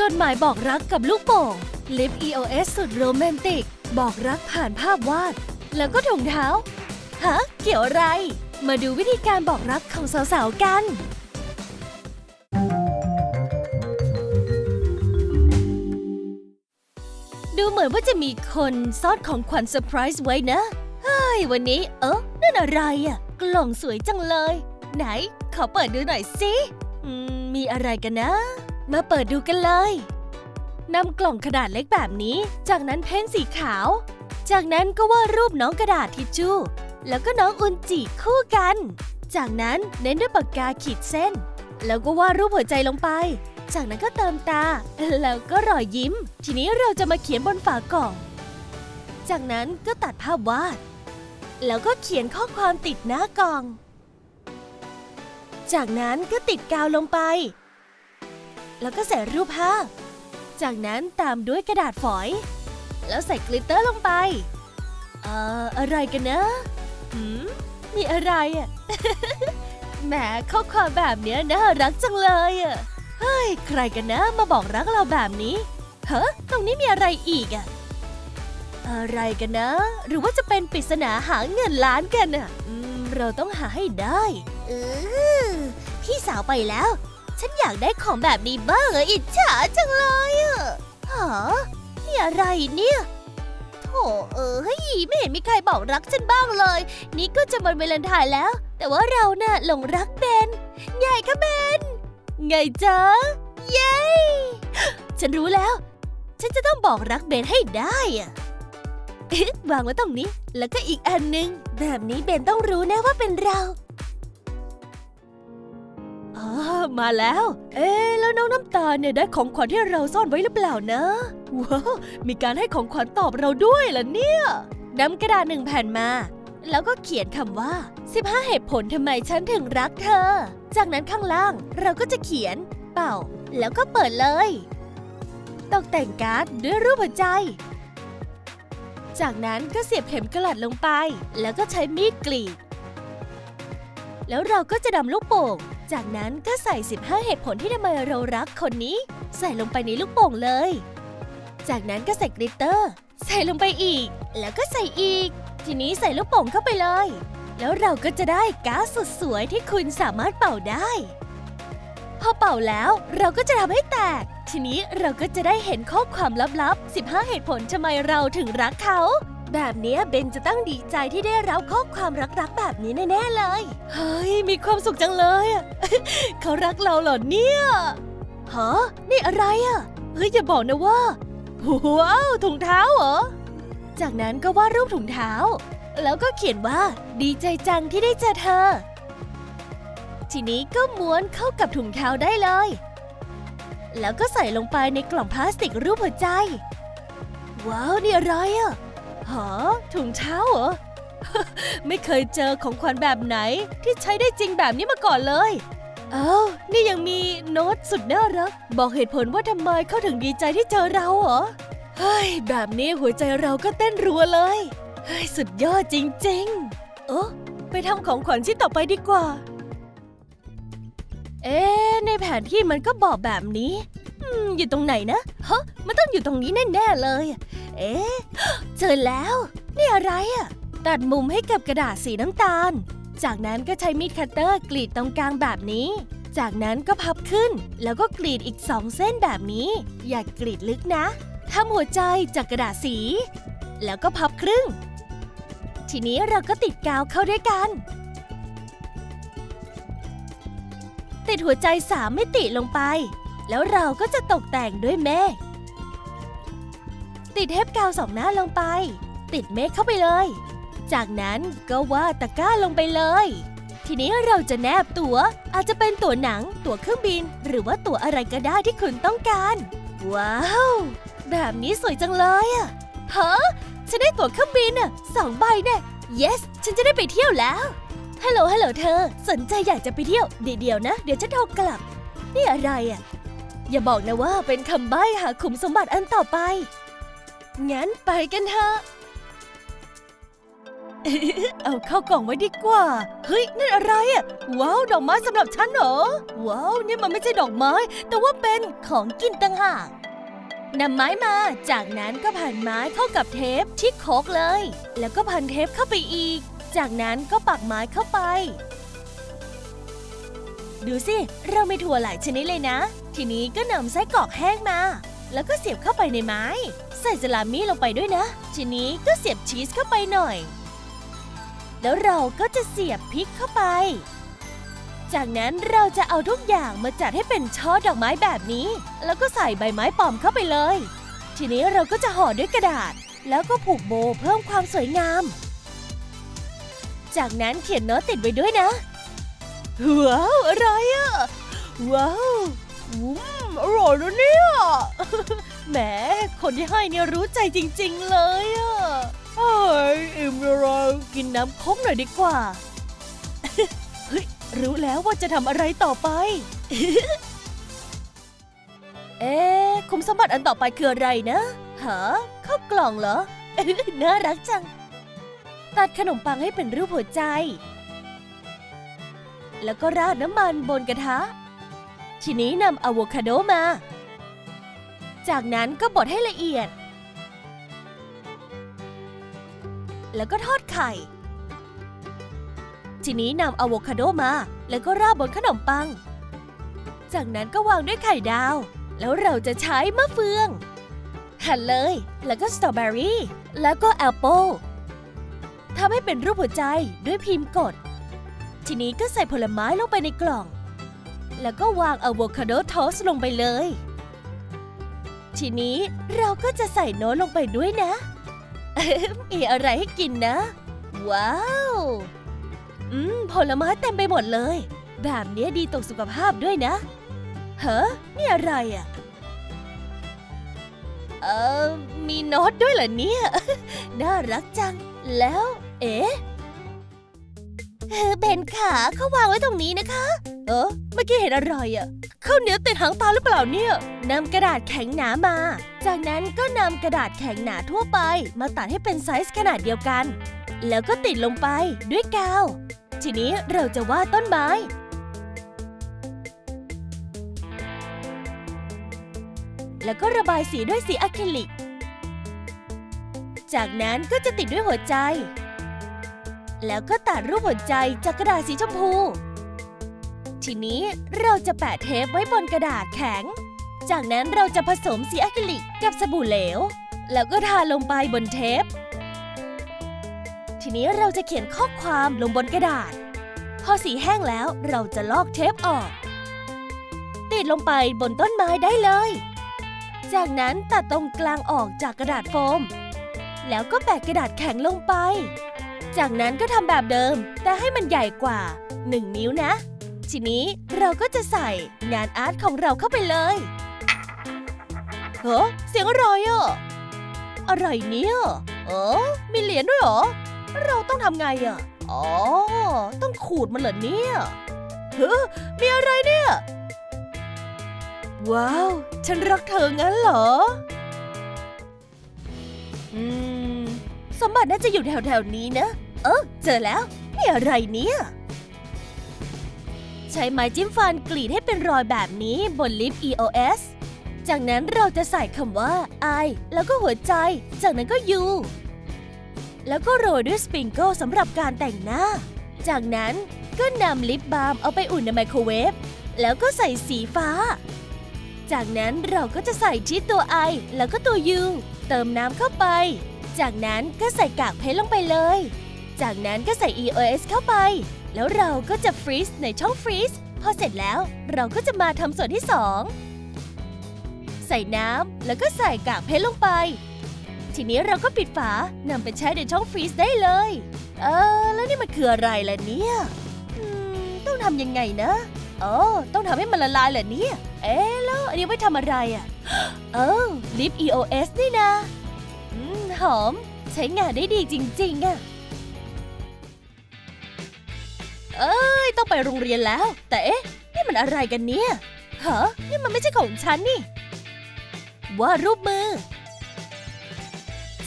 จดหมายบอกรักกับลูกโป่งลิป EOS สุดโรแมนติก บอกรักผ่านภาพวาด แล้วก็ถุงเท้า ฮะ เกี่ยวอะไร มาดูวิธีการบอกรักของสาวๆกันดูเหมือนว่าจะมีคนซ่อนของขวัญเซอร์ไพรส์ไว้นะ เฮ้ย วันนี้ เออนั่นอะไรอะ่ะ กล่องสวยจังเลย ไหน ขอเปิดดูหน่อยสิ มีอะไรกันนะ มาเปิดดูกันเลยนำกล่องขนาดเล็กแบบนี้ จากนั้นเพ้นสีขาว จากนั้นก็วาดรูปน้องกระดาษทิชชู่ แล้วก็น้องอุนจิคู่กัน จากนั้นเน้นด้วยปากกาขีดเส้น แล้วก็วาดรูปหัวใจลงไป จากนั้นก็เติมตา แล้วก็รอยยิ้ม ทีนี้เราจะมาเขียนบนฝากล่อง จากนั้นก็ตัดภาพวาด แล้วก็เขียนข้อความติดหน้ากล่อง จากนั้นก็ติดกาวลงไป แล้วก็ใส่รูปภาพ จากนั้นตามด้วยกระดาษฝอย แล้วใส่กลิตเตอร์ลงไป เอ่อ อะไรกันนะหืมมีอะไรอะ แหมข้อความแบบเนี้ยน่ารักจังเลยอะ เฮ้ย ใครกันนะมาบอกรักเราแบบนี้ เฮ้ตรงนี้มีอะไรอีกอะ อะไรกันนะ หรือว่าจะเป็นปริศนาหาเงินล้านกันอะอืมเราต้องหาให้ได้ เออพี่สาวไปแล้ว ฉันอยากได้ของแบบนี้บ้างอะอิจฉาจังเลยอะหานี่อะไรเนี่ยโถเอ้ยไม่เห็นมีใครบอกรักฉันบ้างเลย นี่ก็จะวันวาเลนไทน์แล้ว แต่ว่าเราน่ะหลงรักเบนไงคะเบนไงจ๊ะเย้ฉันรู้แล้ว ฉันจะต้องบอกรักเบนให้ได้อะเอ๊ะวางไว้ตรงนี้ แล้วก็อีกอันนึง แบบนี้เบนต้องรู้แน่ว่าเป็นเรา มาแล้ว เอ๊แล้วน้องน้ำตาลเนี่ยได้ของขวัญที่เราซ่อนไว้หรือเปล่านะว้าวมีการให้ของขวัญตอบเราด้วยเหรอเนี่ยนำกระดาษหนึ่งแผ่นมา แล้วก็เขียนคำว่า 15 เหตุผลทำไมฉันถึงรักเธอ จากนั้นข้างล่างเราก็จะเขียน เป่า แล้วก็เปิดเลย ตกแต่งการ์ดด้วยรูปหัวใจ จากนั้นก็เสียบเข็มกลัดลงไป แล้วก็ใช้มีดกรีดแล้วเราก็จะดำลูกโป่ง จากนั้นก็ใส่ 15 เหตุผลที่ทำไมเรารักคนนี้ ใส่ลงไปในลูกโป่งเลย จากนั้นก็ใส่กลิตเตอร์ ใส่ลงไปอีก แล้วก็ใส่อีก ทีนี้ใส่ลูกโป่งเข้าไปเลย แล้วเราก็จะได้ก๊าซสุดสวยที่คุณสามารถเป่าได้ พอเป่าแล้วเราก็จะทำให้แตก ทีนี้เราก็จะได้เห็นข้อความลับๆ 15 เหตุผลทำไมเราถึงรักเขา แบบเนี้ยเบนจะต้องดีใจที่ได้รับข้อความรักๆแบบนี้แน่ๆเลย เฮ้ย มีความสุขจังเลยอะเขารักเราเหรอเนี่ยฮะนี่อะไรอะเฮ้ยอย่าบอกนะว่าว้าวถุงเท้าเหรอ จากนั้นก็วาดรูปถุงเท้า แล้วก็เขียนว่าดีใจจังที่ได้เจอเธอ ทีนี้ก็ม้วนเข้ากับถุงเท้าได้เลย แล้วก็ใส่ลงไปในกล่องพลาสติกรูปหัวใจ ว้าวนี่อะไรอะ หอถุงเท้าเหรอ ไม่เคยเจอของขวัญแบบไหนที่ใช้ได้จริงแบบนี้มาก่อนเลยเอ้านี่ยังมีโน้ตสุดน่ารัก บอกเหตุผลว่าทำไมเขาถึงดีใจที่เจอเราเหรอ เฮ้ย แบบนี้หัวใจเราก็เต้นรัวเลย เฮ้ย สุดยอดจริงๆ เออไปทำของขวัญชิ้นต่อไปดีกว่า เอ๊ในแผนที่มันก็บอกแบบนี้อืมอยู่ตรงไหนนะ ฮะ มันต้องอยู่ตรงนี้แน่ๆเลย เอ๊ะ เจอแล้ว นี่อะไรอะตัดมุมให้กับกระดาษสีน้ำตาล จากนั้นก็ใช้มีดคัตเตอร์กรีดตรงกลางแบบนี้ จากนั้นก็พับขึ้น แล้วก็กรีดอีกสองเส้นแบบนี้ อย่ากรีดลึกนะทำหัวใจจากกระดาษสี แล้วก็พับครึ่ง ทีนี้เราก็ติดกาวเข้าด้วยกัน ติดหัวใจสามมิติลงไป แล้วเราก็จะตกแต่งด้วยเมฆ ติดเทปกาวสองหน้าลงไป ติดเมฆเข้าไปเลย จากนั้นก็วาดตะกร้าลงไปเลย ทีนี้เราจะแนบตัว๋ว อาจจะเป็นตั๋วหนัง ตั๋วเครื่องบิน หรือว่าตั๋วอะไรก็ได้ที่คุณต้องการ ว้าว แบบนี้สวยจังเลยอะฮะฉันได้ตั๋วเครื่องบินอะสองใบเนี่ย yes ฉันจะได้ไปเที่ยวแล้วฮัลโหลฮัลโหลเธอ สนใจอยากจะไปเที่ยวเดี๋ยวนะ เดี๋ยวฉันโทรกลับ นี่อะไรอะอย่าบอกนะว่าเป็นคำใบ้หาขุมสมบัติอันต่อไป งั้นไปกันเถอะ เอาเข้ากล่องไว้ดีกว่า เฮ้ย นั่นอะไรอะว้าว ดอกไม้สำหรับฉันเหรอ ว้าว นี่มันไม่ใช่ดอกไม้ แต่ว่าเป็นของกินต่างหากนำไม้มา จากนั้นก็พันไม้เข้ากับเทปที่โคกเลย แล้วก็พันเทปเข้าไปอีก จากนั้นก็ปักไม้เข้าไป ดูสิ เรามีถั่วหลายชนิดเลยนะ ทีนี้ก็นำไส้กรอกแห้งมา แล้วก็เสียบเข้าไปในไม้ ใส่สลามี่ลงไปด้วยนะ ทีนี้ก็เสียบชีสเข้าไปหน่อย แล้วเราก็จะเสียบพริกเข้าไป จากนั้นเราจะเอาทุกอย่างมาจัดให้เป็นช่อดอกไม้แบบนี้ แล้วก็ใส่ใบไม้ปลอมเข้าไปเลย ทีนี้เราก็จะห่อด้วยกระดาษ แล้วก็ผูกโบเพิ่มความสวยงาม จากนั้นเขียนโน้ตติดไว้ด้วยนะว้าวอะไรอะว้าวอืมอร่อยนะเนี่ย แหม คนที่ให้เนี่ยรู้ใจจริงๆเลยอะเฮ้ยอิ่มแล้วกินน้ำค้กหน่อยดีกว่า เฮ้ย รู้แล้วว่าจะทำอะไรต่อไป เอ๊คุมสมบัติอันต่อไปคืออะไรนะฮะข้าวกล่องเหรอ น่ารักจัง ตัดขนมปังให้เป็นรูปหัวใจ แล้วก็ราดน้ำมันบนกระทะ ทีนี้นำอะโวคาโดมา จากนั้นก็บดให้ละเอียด แล้วก็ทอดไข่ ทีนี้นำอะโวคาโดมา แล้วก็ราดบนขนมปัง จากนั้นก็วางด้วยไข่ดาว แล้วเราจะใช้มะเฟือง หั่นเลย แล้วก็สตรอเบอรี่ แล้วก็แอปเปิลทำให้เป็นรูปหัวใจด้วยพิมพ์กด ทีนี้ก็ใส่ผลไม้ลงไปในกล่อง แล้วก็วางอะโวคาโดโทสลงไปเลย ทีนี้เราก็จะใส่โน้ตลงไปด้วยนะ มีอะไรให้กินนะ ว้าว อืม ผลไม้เต็มไปหมดเลย แบบนี้ดีต่อสุขภาพด้วยนะ เฮ้อนี่อะไรอะ เออมีโน้ตด้วยเหรอเนี่ย น่ารักจัง แล้ว เอ๊ะเออเบนขาเขาวางไว้ตรงนี้นะคะ เออเมื่อกี้เห็นอะไรอะ่ะข้าวเหนียวติดหางตาหรือเปล่าเนี่ยนำกระดาษแข็งหนามา จากนั้นก็นำกระดาษแข็งหนาทั่วไป มาตัดให้เป็นไซส์ขนาดเดียวกัน แล้วก็ติดลงไปด้วยกาว ทีนี้เราจะวาดต้นไม้แล้วก็ระบายสีด้วยสีอะคริลิก จากนั้นก็จะติดด้วยหัวใจ แล้วก็ตัดรูปหัวใจจากกระดาษสีชมพู ทีนี้เราจะแปะเทปไว้บนกระดาษแข็ง จากนั้นเราจะผสมสีอะคริลิกกับสบู่เหลว แล้วก็ทาลงไปบนเทป ทีนี้เราจะเขียนข้อความลงบนกระดาษ พอสีแห้งแล้วเราจะลอกเทปออก ติดลงไปบนต้นไม้ได้เลย จากนั้นตัดตรงกลางออกจากกระดาษโฟม แล้วก็แปะกระดาษแข็งลงไป จากนั้นก็ทำแบบเดิม แต่ให้มันใหญ่กว่า 1 นิ้วนะ ทีนี้เราก็จะใส่งานอาร์ตของเราเข้าไปเลยเฮ้เสียงอะไรอะอะไรเนี่ยเออมีเหรียญด้วยเหรอ เราต้องทำไงอะ อ๋อ ต้องขูดมันเหรอเนี่ยเฮ้มีอะไรเนี่ย ว้าว ฉันรักเธองั้นเหรอ อืม สมบัติน่าจะอยู่แถวๆนี้นะ เออเจอแล้ว นี่อะไรเนี่ย ใช้ไม้จิ้มฟันกรีดให้เป็นรอยแบบนี้บนลิป EOS จากนั้นเราจะใส่คำว่า I แล้วก็หัวใจ จากนั้นก็ U แล้วก็โรยด้วยสปริงเกิลสำหรับการแต่งหน้า จากนั้นก็นำลิปบาล์มเอาไปอุ่นในไมโครเวฟ แล้วก็ใส่สีฟ้า จากนั้นเราก็จะใส่ที่ตัว I แล้วก็ตัว U เติมน้ำเข้าไป จากนั้นก็ใส่กากเพชรลงไปเลย จากนั้นก็ใส่ EOS เข้าไป แล้วเราก็จะฟรีซในช่องฟรีซพอเสร็จแล้วเราก็จะมาทำส่วนที่2ใส่น้ำแล้วก็ใส่กากเพชรลงไป ทีนี้เราก็ปิดฝานำไปใช้ในช่องฟรีซได้เลย เออ แล้วนี่มันคืออะไรล่ะเนี่ยต้องทำยังไงนะโอ๋อต้องทำให้มันละลายเหรอเนี่ย เอ๊ะแล้วอันนี้ไว้ทำอะไรอะเออลิป EOS นี่นะ อืม หอม ใช้งานได้ดีจริง ๆอะ เอ้ย ต้องไปโรงเรียนแล้ว แต่เอ๊ะ นี่มันอะไรกันเนี่ยฮะนี่มันไม่ใช่ของฉันนี่วาดรูปมือ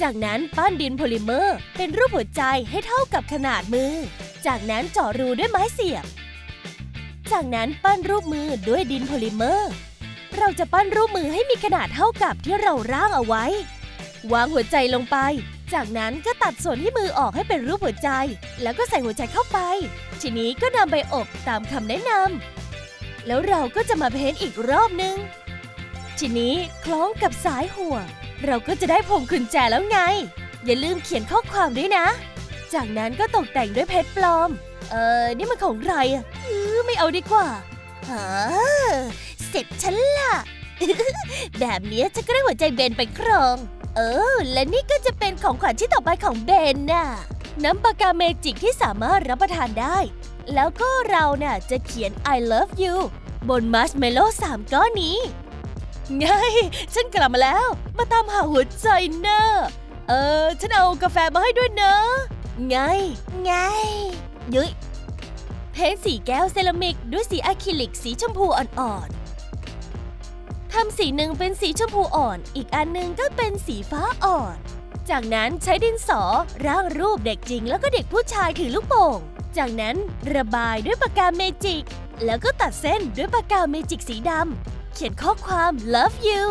จากนั้นปั้นดินโพลิเมอร์ เป็นรูปหัวใจให้เท่ากับขนาดมือ จากนั้นเจาะรูด้วยไม้เสียบ จากนั้นปั้นรูปมือด้วยดินโพลิเมอร์ เราจะปั้นรูปมือให้มีขนาดเท่ากับที่เราร่างเอาไว้ วางหัวใจลงไป จากนั้นก็ตัดส่วนที่มือออกให้เป็นรูปหัวใจ แล้วก็ใส่หัวใจเข้าไป ทีนี้ก็นำไปอบตามคำแนะนำแล้วเราก็จะมาเพ้นอีกรอบนึง ทีนี้คล้องกับสายห่วง เราก็จะได้พวงกุญแจแล้วไง อย่าลืมเขียนข้อความด้วยนะ จากนั้นก็ตกแต่งด้วยเพชรปลอม เออนี่มันของใครอะเอไม่เอาดีกว่าฮะเสร็จฉันละแบบนี้ยฉันก็ได้หัวใจเบนไปครอง เออ และนี่ก็จะเป็นของขวัญชิ้นต่อไปของเบนน่ะ น้ำปากกาเมจิกที่สามารถรับประทานได้ แล้วก็เราน่ะจะเขียน I love you บนมัชเมลโล่สามก้อนนี้ ไง ฉันกลับมาแล้ว มาตามหาหัวใจเนอะเออ ฉันเอากาแฟมาให้ด้วยเนอะไง ไงยุ้ยเพ้นสีแก้วเซรามิกด้วยสีอะคริลิกสีชมพูอ่อนๆ ทำสีหนึ่งเป็นสีชมพูอ่อน อีกอันหนึ่งก็เป็นสีฟ้าอ่อน จากนั้นใช้ดินสอร่างรูปเด็กจริงแล้วก็เด็กผู้ชายถือลูกโป่ง จากนั้นระบายด้วยปากกาเมจิก แล้วก็ตัดเส้นด้วยปากกาเมจิกสีดำเขียนข้อความ love you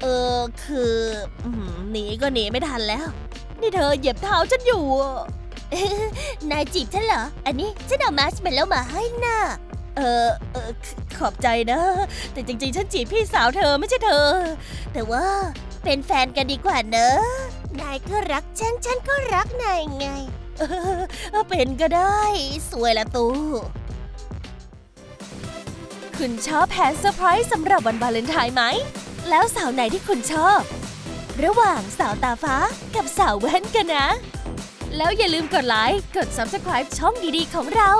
เออคือหนีก็หนีไม่ทันแล้ว นี่เธอเหยียบเท้าฉันอยู่ นายจีบฉันเหรอ อันนี้ฉันเอามาร์ชเมลโล่มาให้น่ะ เออเออขขอบใจนะ แต่จริงๆ ฉันจีบพี่สาวเธอไม่ใช่เธอ แต่ว่าเป็นแฟนกันดีกว่าเนอะ นายก็รักฉัน ฉันก็รักนายไง เออเป็นก็ได้ สวยละตูคุณชอบแผนเซอร์ไพรส์สำหรับวันวาเลนไทน์ไหม แล้วสาวไหนที่คุณชอบ ระหว่างสาวตาฟ้ากับสาวแว่นกันนะ แล้วอย่าลืมกดไลค์ กด Subscribe ช่องดีๆของเรา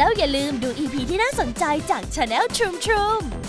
แล้วอย่าลืมดูอีพีที่น่าสนใจจาก Channel Troom Troom